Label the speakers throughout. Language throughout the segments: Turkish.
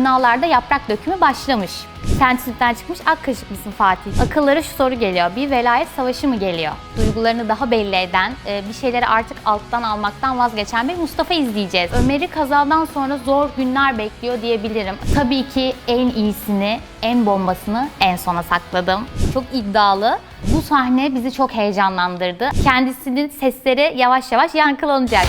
Speaker 1: Ünallarda yaprak dökümü başlamış. Sensinlikten çıkmış ak kaşık mısın Fatih? Akıllara şu soru geliyor. Bir velayet savaşı mı geliyor? Duygularını daha belli eden, e, bir şeyleri artık alttan almaktan vazgeçen bir Mustafa izleyeceğiz. Ömer'i kazadan sonra zor günler bekliyor diyebilirim. Tabii ki en iyisini, en bombasını en sona sakladım. Çok iddialı. Bu sahne bizi çok heyecanlandırdı. Kendisinin sesleri yavaş yavaş yankılanacak.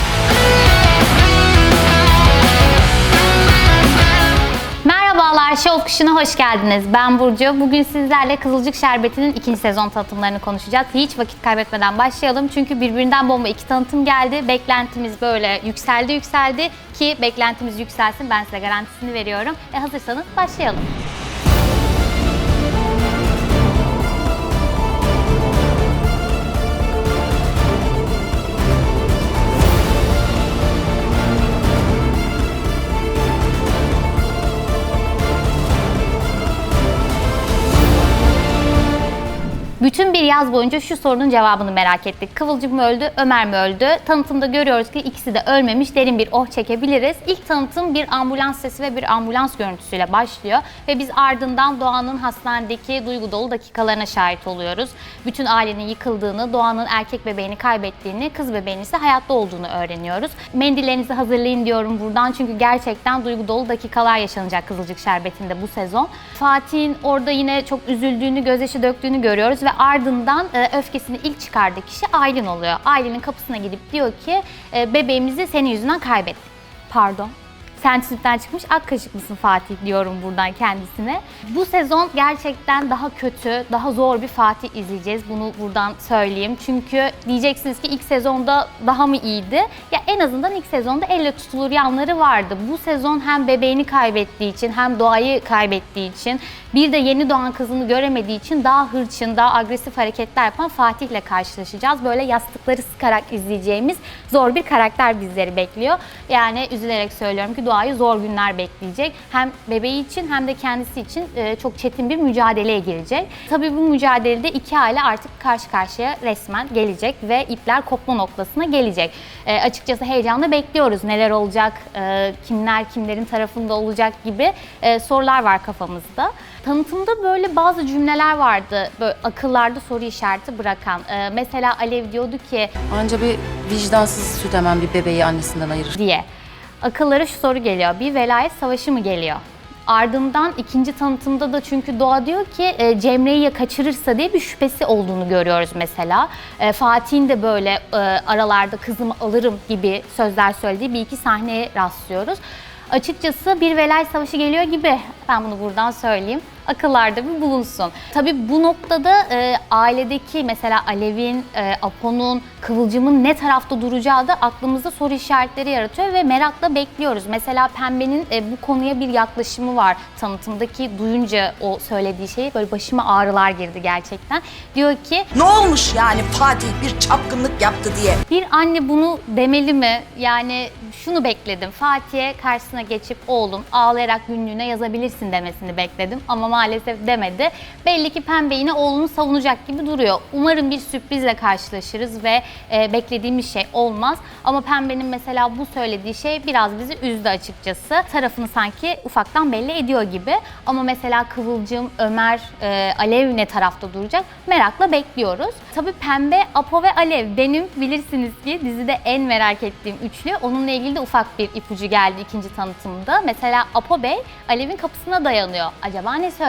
Speaker 1: Merhabalar, Şov Kuşu'na hoş geldiniz. Ben Burcu. Bugün sizlerle Kızılcık Şerbeti'nin ikinci sezon tanıtımlarını konuşacağız. Hiç vakit kaybetmeden başlayalım. Çünkü birbirinden bomba iki tanıtım geldi. Beklentimiz böyle yükseldi yükseldi ki beklentimiz yükselsin. Ben size garantisini veriyorum. E hazırsanız başlayalım. Bütün bir yaz boyunca şu sorunun cevabını merak ettik. Kıvılcım mı öldü, Ömer mi öldü? Tanıtımda görüyoruz ki ikisi de ölmemiş. Derin bir oh çekebiliriz. İlk tanıtım bir ambulans sesi ve bir ambulans görüntüsüyle başlıyor. Ve biz ardından Doğan'ın hastanedeki duygu dolu dakikalarına şahit oluyoruz. Bütün ailenin yıkıldığını, Doğan'ın erkek bebeğini kaybettiğini, kız bebeğinin ise hayatta olduğunu öğreniyoruz. Mendillerinizi hazırlayın diyorum buradan çünkü gerçekten duygu dolu dakikalar yaşanacak Kızılcık Şerbeti'nde bu sezon. Fatih'in orada yine çok üzüldüğünü, gözyaşı döktüğünü görüyoruz ve ardından e, öfkesini ilk çıkardığı kişi Aylin oluyor. Aylin'in kapısına gidip diyor ki e, bebeğimizi senin yüzünden kaybettik. Pardon. Sensinlikten çıkmış ak kaşık mısın Fatih diyorum buradan kendisine. Bu sezon gerçekten daha kötü, daha zor bir Fatih izleyeceğiz. Bunu buradan söyleyeyim. Çünkü diyeceksiniz ki ilk sezonda daha mı iyiydi? Ya en azından ilk sezonda elle tutulur yanları vardı. Bu sezon hem bebeğini kaybettiği için hem doğayı kaybettiği için bir de yeni doğan kızını göremediği için daha hırçın, daha agresif hareketler yapan Fatih'le karşılaşacağız. Böyle yastıkları sıkarak izleyeceğimiz zor bir karakter bizleri bekliyor. Yani üzülerek söylüyorum ki doğayı zor günler bekleyecek. Hem bebeği için hem de kendisi için e, çok çetin bir mücadeleye girecek. Tabii bu mücadelede iki aile artık karşı karşıya resmen gelecek ve ipler kopma noktasına gelecek. E, açıkçası heyecanla bekliyoruz. Neler olacak, e, kimler kimlerin tarafında olacak gibi e, sorular var kafamızda. Tanıtımda böyle bazı cümleler vardı, böyle akıllarda soru işareti bırakan. E, mesela Alev diyordu ki
Speaker 2: Anca bir vicdansız süt emen bir bebeği annesinden ayırır.
Speaker 1: diye. Akıllara şu soru geliyor. Bir velayet savaşı mı geliyor? Ardından ikinci tanıtımda da çünkü Doğa diyor ki e, Cemre'yi ya kaçırırsa diye bir şüphesi olduğunu görüyoruz mesela. E, Fatih'in de böyle e, aralarda kızımı alırım gibi sözler söylediği bir iki sahneye rastlıyoruz. Açıkçası bir velayet savaşı geliyor gibi. Ben bunu buradan söyleyeyim. Akıllarda bir bulunsun. Tabii bu noktada e, ailedeki mesela Alev'in, e, Apo'nun, Kıvılcım'ın ne tarafta duracağı da aklımızda soru işaretleri yaratıyor ve merakla bekliyoruz. Mesela Pembe'nin e, bu konuya bir yaklaşımı var. Tanıtımdaki duyunca o söylediği şeyi böyle başıma ağrılar girdi gerçekten. Diyor ki
Speaker 3: Ne olmuş yani Fatih bir çapkınlık yaptı diye?
Speaker 1: bir anne bunu demeli mi? Yani şunu bekledim. Fatih'e karşısına geçip oğlum ağlayarak günlüğüne yazabilirsin demesini bekledim. Ama maalesef demedi. Belli ki Pembe yine oğlunu savunacak gibi duruyor. Umarım bir sürprizle karşılaşırız ve e, beklediğimiz şey olmaz. Ama Pembe'nin mesela bu söylediği şey biraz bizi üzdü açıkçası. Tarafını sanki ufaktan belli ediyor gibi. Ama mesela Kıvılcım, Ömer, e, Alev ne tarafta duracak? Merakla bekliyoruz. Tabii Pembe, Apo ve Alev benim bilirsiniz ki dizide en merak ettiğim üçlü. Onunla ilgili de ufak bir ipucu geldi ikinci tanıtımda. Mesela Apo Bey Alev'in kapısına dayanıyor. Acaba ne söyleyecek?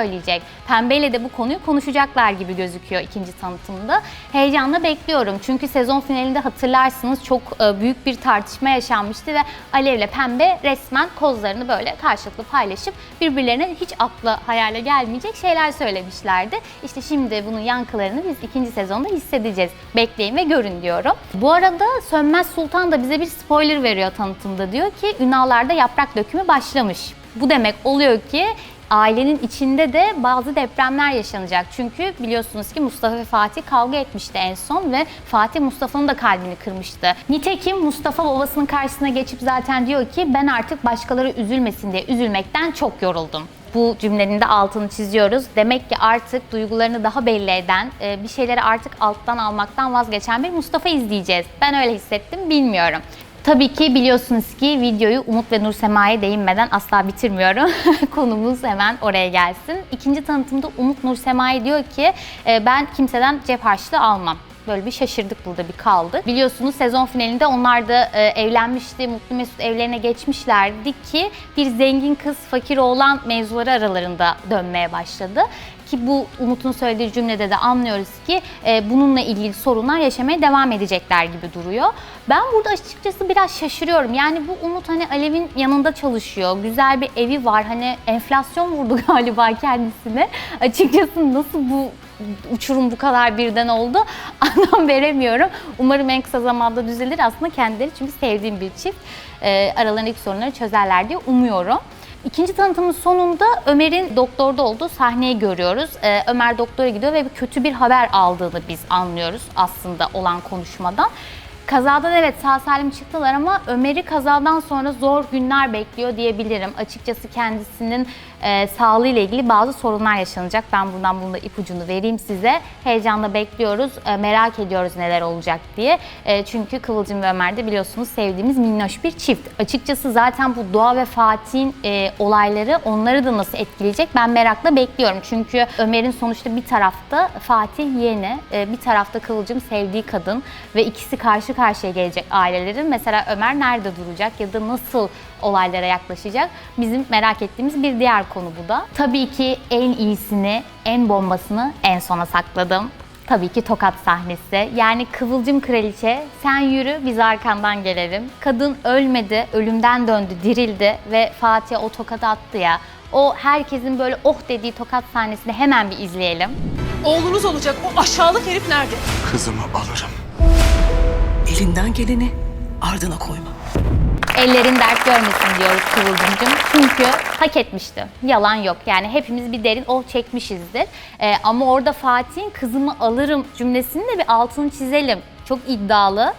Speaker 1: Pembe ile de bu konuyu konuşacaklar gibi gözüküyor ikinci tanıtımda. Heyecanla bekliyorum. Çünkü sezon finalinde hatırlarsınız çok e, büyük bir tartışma yaşanmıştı ve Alev ile Pembe resmen kozlarını böyle karşılıklı paylaşıp birbirlerine hiç akla hayale gelmeyecek şeyler söylemişlerdi. İşte şimdi bunun yankılarını biz ikinci sezonda hissedeceğiz. Bekleyin ve görün diyorum. Bu arada Sönmez Sultan da bize bir spoiler veriyor tanıtımda. Diyor ki Ünallarda yaprak dökümü başlamış. Bu demek oluyor ki ailenin içinde de bazı depremler yaşanacak. Çünkü biliyorsunuz ki Mustafa ve Fatih kavga etmişti en son ve Fatih Mustafa'nın da kalbini kırmıştı. Nitekim Mustafa babasının karşısına geçip zaten diyor ki ben artık başkaları üzülmesin diye üzülmekten çok yoruldum. Bu cümlenin de altını çiziyoruz. Demek ki artık duygularını daha belli eden, e, bir şeyleri artık alttan almaktan vazgeçen bir Mustafa izleyeceğiz. Ben öyle hissettim, bilmiyorum. Tabii ki biliyorsunuz ki videoyu Umut ve Nur Sema'ya değinmeden asla bitirmiyorum. Konumuz hemen oraya gelsin. İkinci tanıtımda Umut Nur Sema'ya diyor ki e, ben kimseden cep harçlığı almam. Böyle bir şaşırdık burada bir kaldık. Biliyorsunuz sezon finalinde onlar da e, evlenmişti. Mutlu Mesut evlerine geçmişlerdi ki bir zengin kız fakir oğlan mevzuları aralarında dönmeye başladı. Ki bu Umut'un söylediği cümlede de anlıyoruz ki e, bununla ilgili sorunlar yaşamaya devam edecekler gibi duruyor. Ben burada açıkçası biraz şaşırıyorum. Yani bu Umut hani Alev'in yanında çalışıyor. Güzel bir evi var. Hani enflasyon vurdu galiba kendisine. Açıkçası nasıl bu uçurum bu kadar birden oldu anlam veremiyorum. Umarım en kısa zamanda düzelir. Aslında kendileri çünkü sevdiğim bir çift. E, aralarındaki sorunları çözerler diye umuyorum. İkinci tanıtımın sonunda Ömer'in doktorda olduğu sahneyi görüyoruz. Ee, Ömer doktora gidiyor ve kötü bir haber aldığını biz anlıyoruz aslında olan konuşmadan. Kazadan evet sağ salim çıktılar ama Ömer'i kazadan sonra zor günler bekliyor diyebilirim. Açıkçası kendisinin e, sağlığıyla ilgili bazı sorunlar yaşanacak. Ben buradan bunun da ipucunu vereyim size. Heyecanla bekliyoruz, e, merak ediyoruz neler olacak diye. E, çünkü Kıvılcım ve Ömer de biliyorsunuz sevdiğimiz minnoş bir çift. Açıkçası zaten bu Doğa ve Fatih'in e, olayları onları da nasıl etkileyecek ben merakla bekliyorum. Çünkü Ömer'in sonuçta bir tarafta Fatih yeğeni, e, bir tarafta Kıvılcım sevdiği kadın ve ikisi karşı karşıya gelecek ailelerin. Mesela Ömer nerede duracak ya da nasıl olaylara yaklaşacak? Bizim merak ettiğimiz bir diğer konu bu da. Tabii ki en iyisini, en bombasını en sona sakladım. Tabii ki tokat sahnesi. Yani Kıvılcım Kraliçe sen yürü biz arkandan gelelim. Kadın ölmedi, ölümden döndü, dirildi ve Fatih'e o tokat attı ya. O herkesin böyle oh dediği tokat sahnesini hemen bir izleyelim.
Speaker 4: Oğlunuz olacak o aşağılık herif nerede?
Speaker 5: Kızımı alırım.
Speaker 4: Elinden geleni ardına koyma.
Speaker 1: Ellerin dert görmesin diyoruz Kıvılcımcığım. Çünkü hak etmişti. Yalan yok. Yani hepimiz bir derin oh çekmişizdir. Ee, ama orada Fatih'in kızımı alırım cümlesinin de bir altını çizelim. Çok iddialı,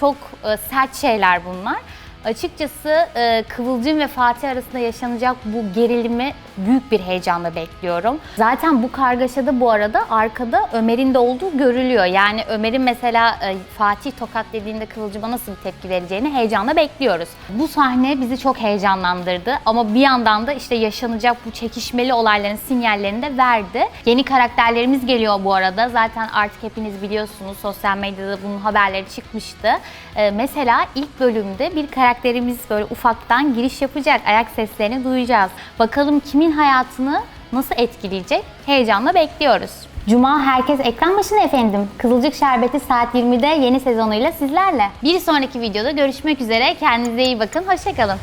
Speaker 1: çok e, sert şeyler bunlar. Açıkçası e, Kıvılcım ve Fatih arasında yaşanacak bu gerilimi büyük bir heyecanla bekliyorum. Zaten bu kargaşada bu arada arkada Ömer'in de olduğu görülüyor. Yani Ömer'in mesela e, Fatih tokat dediğinde Kıvılcım'a nasıl bir tepki vereceğini heyecanla bekliyoruz. Bu sahne bizi çok heyecanlandırdı ama bir yandan da işte yaşanacak bu çekişmeli olayların sinyallerini de verdi. Yeni karakterlerimiz geliyor bu arada. Zaten artık hepiniz biliyorsunuz sosyal medyada bunun haberleri çıkmıştı. E, mesela ilk bölümde bir karakterimiz böyle ufaktan giriş yapacak. Ayak seslerini duyacağız. Bakalım kimin hayatını nasıl etkileyecek? Heyecanla bekliyoruz. Cuma herkes ekran başında efendim. Kızılcık Şerbeti saat 20'de yeni sezonuyla sizlerle. Bir sonraki videoda görüşmek üzere. Kendinize iyi bakın. Hoşçakalın.